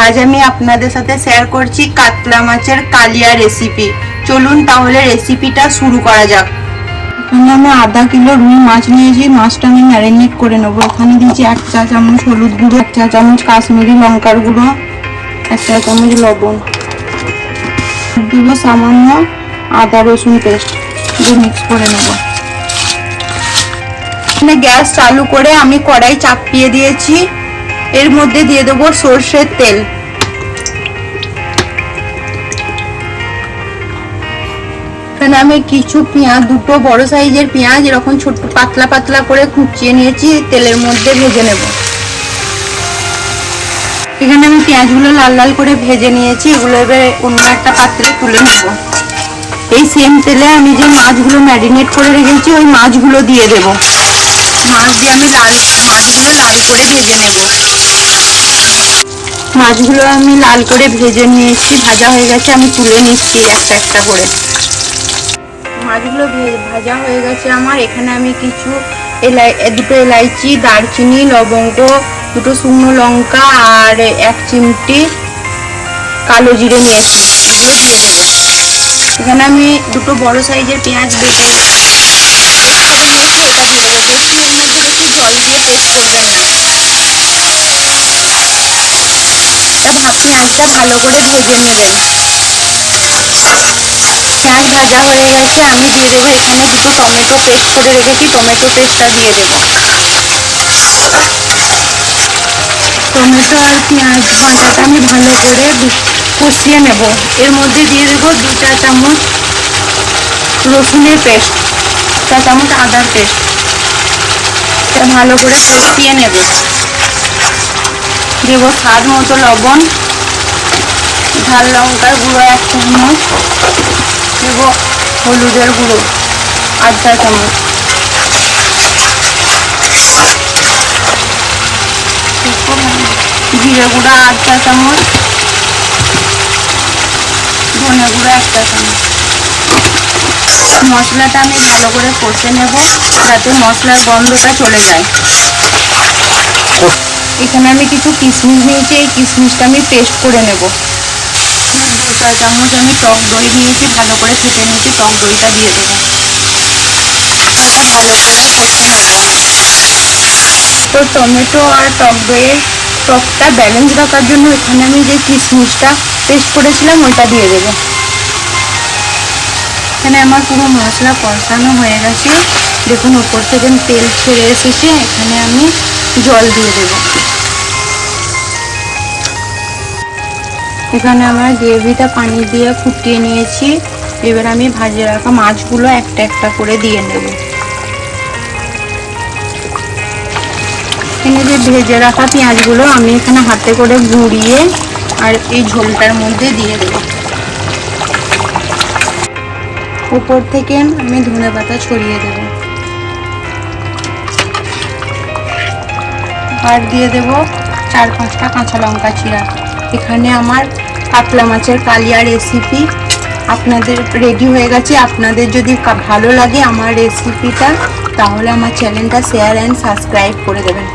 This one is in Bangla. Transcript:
আজ আমি আপনাদের সাথে শেয়ার করছি কাতলা মাছের কালিয়া রেসিপি চলুন তাহলে রেসিপিটা শুরু করা যাক। এখানে আমি আধা কিলো রুই মাছ নিয়েছি, মাছটা আমি ম্যারিনেট করে নেব। এখানে দিয়েছি এক চা চামচ হলুদ গুঁড়ো, এক চা চামচ কাশ্মীরি লঙ্কার গুঁড়ো, এক চা চামচ লবণ। দিব সামান্য আদা রসুন পেস্ট দিয়ে মিক্স করে নেব। গ্যাস চালু করে আমি কড়াই চাপিয়ে দিয়েছি। এর মধ্যে দিয়ে দেবো সর্ষের তেল। এখানে আমি কিছু পেঁয়াজ, দুটো বড় সাইজের পেঁয়াজ, এরকম ছোট পাতলা পাতলা করে কুচিয়ে নিয়েছি, তেলের মধ্যে ভেজে নেব। এখানে আমি পেঁয়াজগুলো লাল লাল করে ভেজে নিয়েছি, এগুলো এবার অন্য একটা পাত্রে তুলে নেব। এই সেম তেলে আমি যে মাছগুলো ম্যারিনেট করে রেখেছি, ওই মাছগুলো দিয়ে দেব। মাছ দিয়ে আমি লাল মাছগুলো লাল করে ভেজে নেব। মাছগুলো আমি লাল করে ভেজে নিয়েছি ভাজা হয়ে গেছে আমি তুলে নিচ্ছি একটা একটা করে। মাছগুলো ভাজা হয়ে গেছে আমার। এখানে আমি কিছু এলাই দুটো এলাইচি দারচিনি লবঙ্গ দুটো শুকনো লঙ্কা আর এক চিমটি কালো জিরে নিয়েছি এগুলো দিয়ে দেবো এখানে আমি দুটো বড় সাইজের পেঁয়াজ বেটে পেস্ট করে নিয়েছি এটা দিয়ে দেবো বেশি এর মধ্যে বেশি জল দিয়ে পেস্ট করবেন না এটা ভা- পেঁয়াজটা ভালো করে ভেজে নেবেন। পেঁয়াজ ভাজা হয়ে গেছে, আমি দিয়ে দেবো এখানে দুটো টমেটো পেস্ট করে রেখেছি, টমেটো পেস্টটা দিয়ে দেবো। টমেটো আর পেঁয়াজ ভাজাটা আমি ভালো করে কষিয়ে নেব। এর মধ্যে দিয়ে দেবো দু চা চামচ রসুনের পেস্ট, চা চামচ আদার পেস্ট। ভালো করে কষিয়ে নেব। দেবো স্বাদ মতো লবণ, ঝাল লঙ্কার গুঁড়ো এক চামচ, দেব হলুদের গুঁড়ো আধ চামচ। জিরে গুঁড়ো আধ চামচ, ধনে গুঁড়ো একটা চামচ। মশলাটা আমি ভালো করে কষে নেব, যাতে মশলার গন্ধটা চলে যায়। এখানে আমি কিছু কিশমিশ নিয়েছি, এই কিশমিশটা আমি পেস্ট করে নেব। দু চা চামচ আমি টক দই নিয়েছি, ভালো করে ফেটে নিয়েছি, টক দইটা দিয়ে দেবো। ভালো করে তো টমেটো আর টক দইয়ের টকটা ব্যালেন্স রাখার জন্য এখানে আমি যে কিশমিশটা পেস্ট করেছিলাম, ওইটা দিয়ে দেবো। এখানে আমার পুরো মশলা কষানো হয়ে গেছে। দেখুন, উপর থেকে তেল ছেড়ে এসেছে। এখানে আমি জল দিয়ে দেবো। এখানে আমার গ্রেভিটা পানি দিয়ে ফুটিয়ে নিয়েছি। এবার আমি ভাজে রাখা মাছগুলো একটা একটা করে দিয়ে নেব। এখানে যে ভেজে রাখা পেঁয়াজগুলো আমি এখানে হাতে করে গুঁড়িয়ে আর এই ঝোলটার মধ্যে দিয়ে দেবো। উপর থেকে আমি ধনে পাতা ছড়িয়ে দেব। আর দিয়ে দেব চার পাঁচটা কাঁচা লঙ্কা চিরা। এখানে আমার কাতলা মাছের কালিয়া রেসিপি আপনাদের রেডি হয়ে গেছে। আপনাদের যদি ভালো লাগে আমার রেসিপিটা তাহলে আমার চ্যানেলটা শেয়ার অ্যান্ড সাবস্ক্রাইব করে দেবেন।